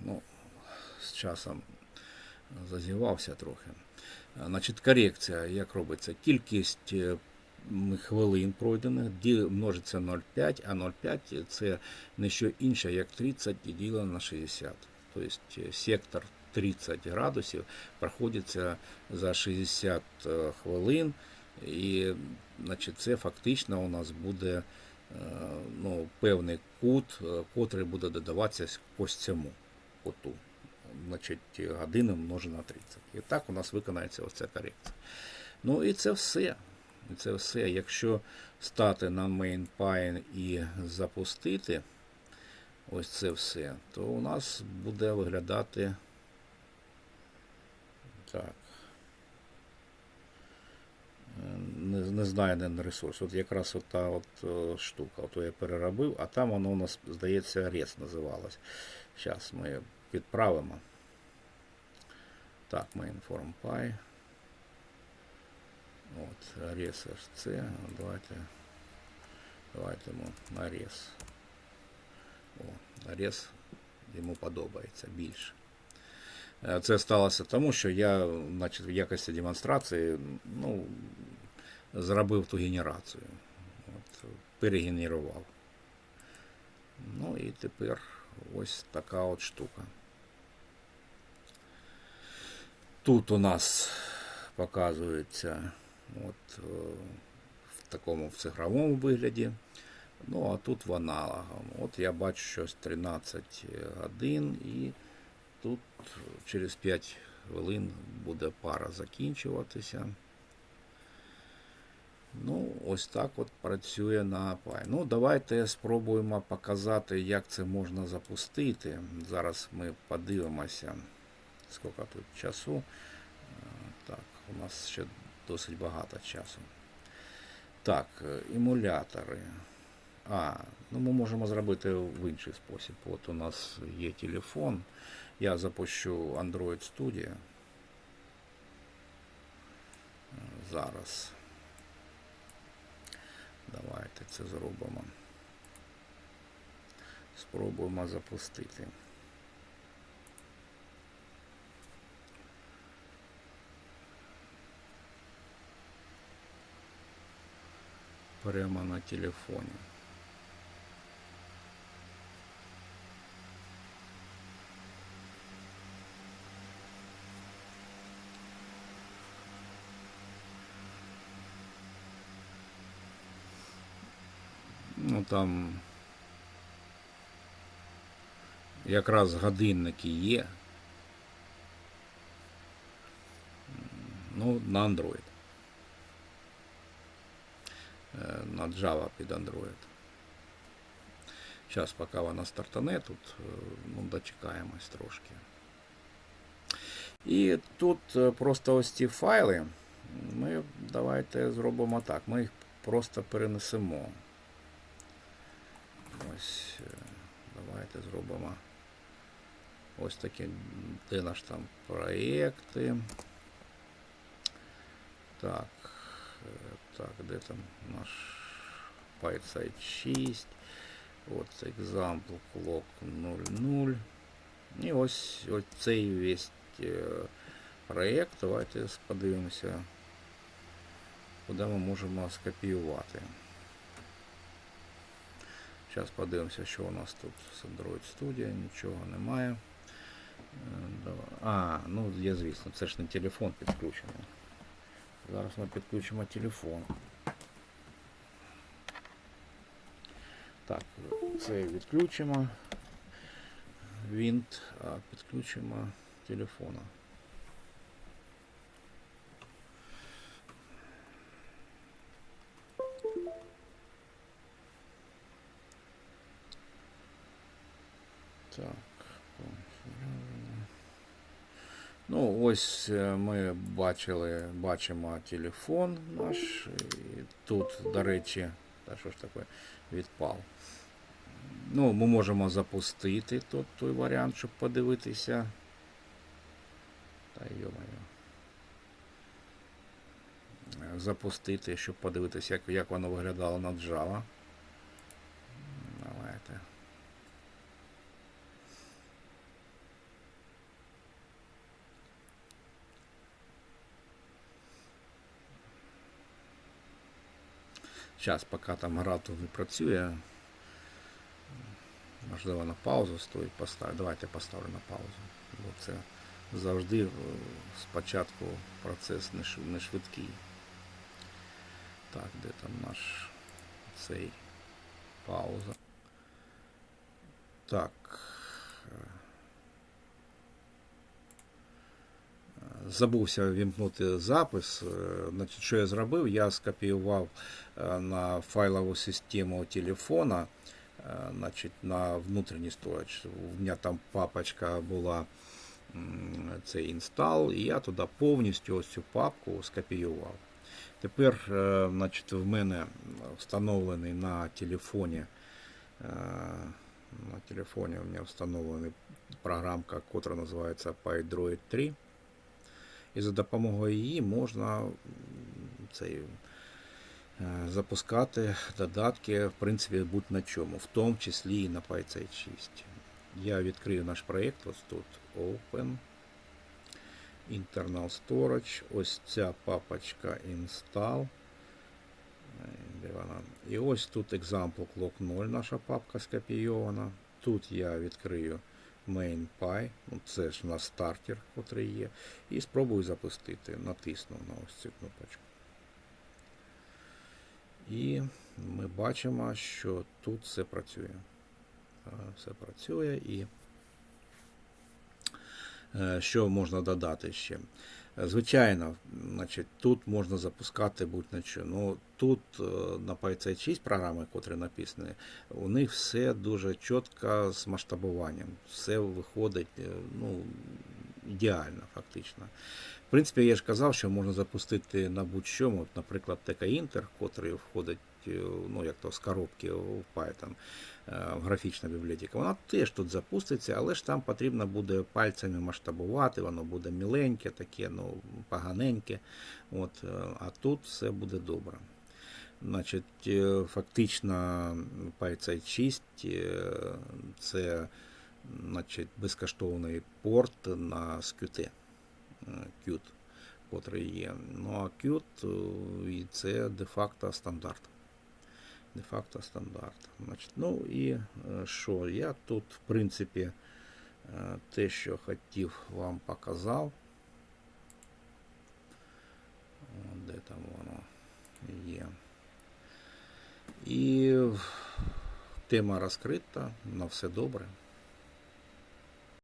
ну, з часом зазівався трохи. Значить, корекція, як робиться? Кількість е, хвилин пройдених множиться 0,5, а 0,5 це не що інше, як 30 ділено на 60. Тобто е, сектор 30 градусів проходиться за 60 е, хвилин, і значить, це фактично у нас буде ну, певний кут, котрий буде додаватися ось цьому коту. Значить, години множить на 30. І так у нас виконається ось ця корекція. Ну і це все. І це все. Якщо стати на MainPine і запустити ось це все, то у нас буде виглядати так. Не, не знайден ресурс. От якраз от от е, штука. От я переробив, а там воно у нас, здається, рез називалось. Зараз ми підправимо. Так, mainform.py. От, рез HC. Давайте, давайте йому наріз. О, наріз йому подобається більше. Е, Це сталося тому, що я значить, в якості демонстрації ну, зробив ту генерацію. От, перегенерував. Ну і тепер ось така от штука. Тут у нас показується от, е, в такому в цифровому вигляді. Ну, а тут в аналоговому. От я бачу щось 13 годин і тут через 5 хвилин буде пара закінчуватися. Ну, ось так от працює на Apply. Ну, давайте спробуємо показати, як це можна запустити. Зараз ми подивимося, скільки тут часу. Е, Так, у нас ще досить багато часу. Так, е, емулятори. А, ну ми можемо зробити в інший спосіб. От у нас є телефон. Я запущу Android Studio. Е, Зараз. Давайте це зробимо. Спробуємо запустити. Прямо на телефоні. Там якраз годинники є. Ну, на Android. Е, На Java під Android. Зараз, поки вона стартане, тут е, ну, дочекаємось трошки. І тут е, просто ось ці файли. Ми давайте зробимо так. Ми їх просто перенесемо. Ось е, давайте зробимо ось такі, де наш там проєкти. Так, е, так, де там наш PySite 6. От example clock 00. І ось, ось цей весь е, проєкт. Давайте подивимося, куди ми можемо скопіювати. Зараз подивимося, що у нас тут з Android Studio, нічого немає. Е, А, ну є звісно, це ж не телефон підключений. Зараз ми підключимо телефон. Так, це відключимо. Вінт, а підключимо телефона. Так. Ну, ось е, ми бачили, бачимо телефон наш. І тут, до речі, та що ж таке, відпав. Ну, ми можемо запустити тут той варіант, щоб подивитися. Та йо-моє. Е, Запустити, щоб подивитися, як, як воно виглядало на Java. Давайте. Час, поки там гра тут не працює. Можливо, на паузу стоїть поставити. Давайте поставлю на паузу. Бо це завжди е, спочатку процес не швидкий. Так, де там наш цей пауза. Так. Забувся вімкнути запис. Е, Значить, що я зробив? Я скопіював е, на файлову систему телефона, е, значить, на внутрішній storage. У мене там папочка була цей інстал, і я туди повністю ось цю папку скопіював. Тепер, значить, в мене встановлений на телефоні. На телефоні у мене встановлена програмка, яка називається PyDroid 3. І за допомогою її можна цей, е, запускати додатки, в принципі, будь-на чому, в тому числі і на PyC 6. Я відкрию наш проєкт, ось тут Open. Internal Storage, ось ця папочка Install. І ось тут Example Clock 0, наша папка скопійована. Тут я відкрию MainPy, ну це ж у нас стартер, котрий є. І спробую запустити. Натисну на ось цю кнопочку. І ми бачимо, що тут все працює. Все працює і е, що можна додати ще. Звичайно, значить, тут можна запускати будь-на. Ну, тут е, на PyC 6 програми, котрі написані, у них все дуже чітко з масштабуванням. Все виходить е, ну, ідеально, фактично. В принципі, я ж казав, що можна запустити на будь-що, наприклад, TK Inter, котрий входить ну, як то, з коробки в Python, е, в графічна бібліотека. Вона теж тут запуститься, але ж там потрібно буде пальцями масштабувати, воно буде міленьке, таке, ну, поганеньке. От, е, а тут все буде добре. Значить, е, фактично PyC 6 е, це значить, безкоштовний порт на Qt, е, Qt, котрий є. Ну а Qt і це де-факто стандарт. Де-факто стандарт. Значить, ну і е, що? Я тут, в принципі, е, те, що хотів, вам показав. Де там воно є. І тема розкрита, на все добре.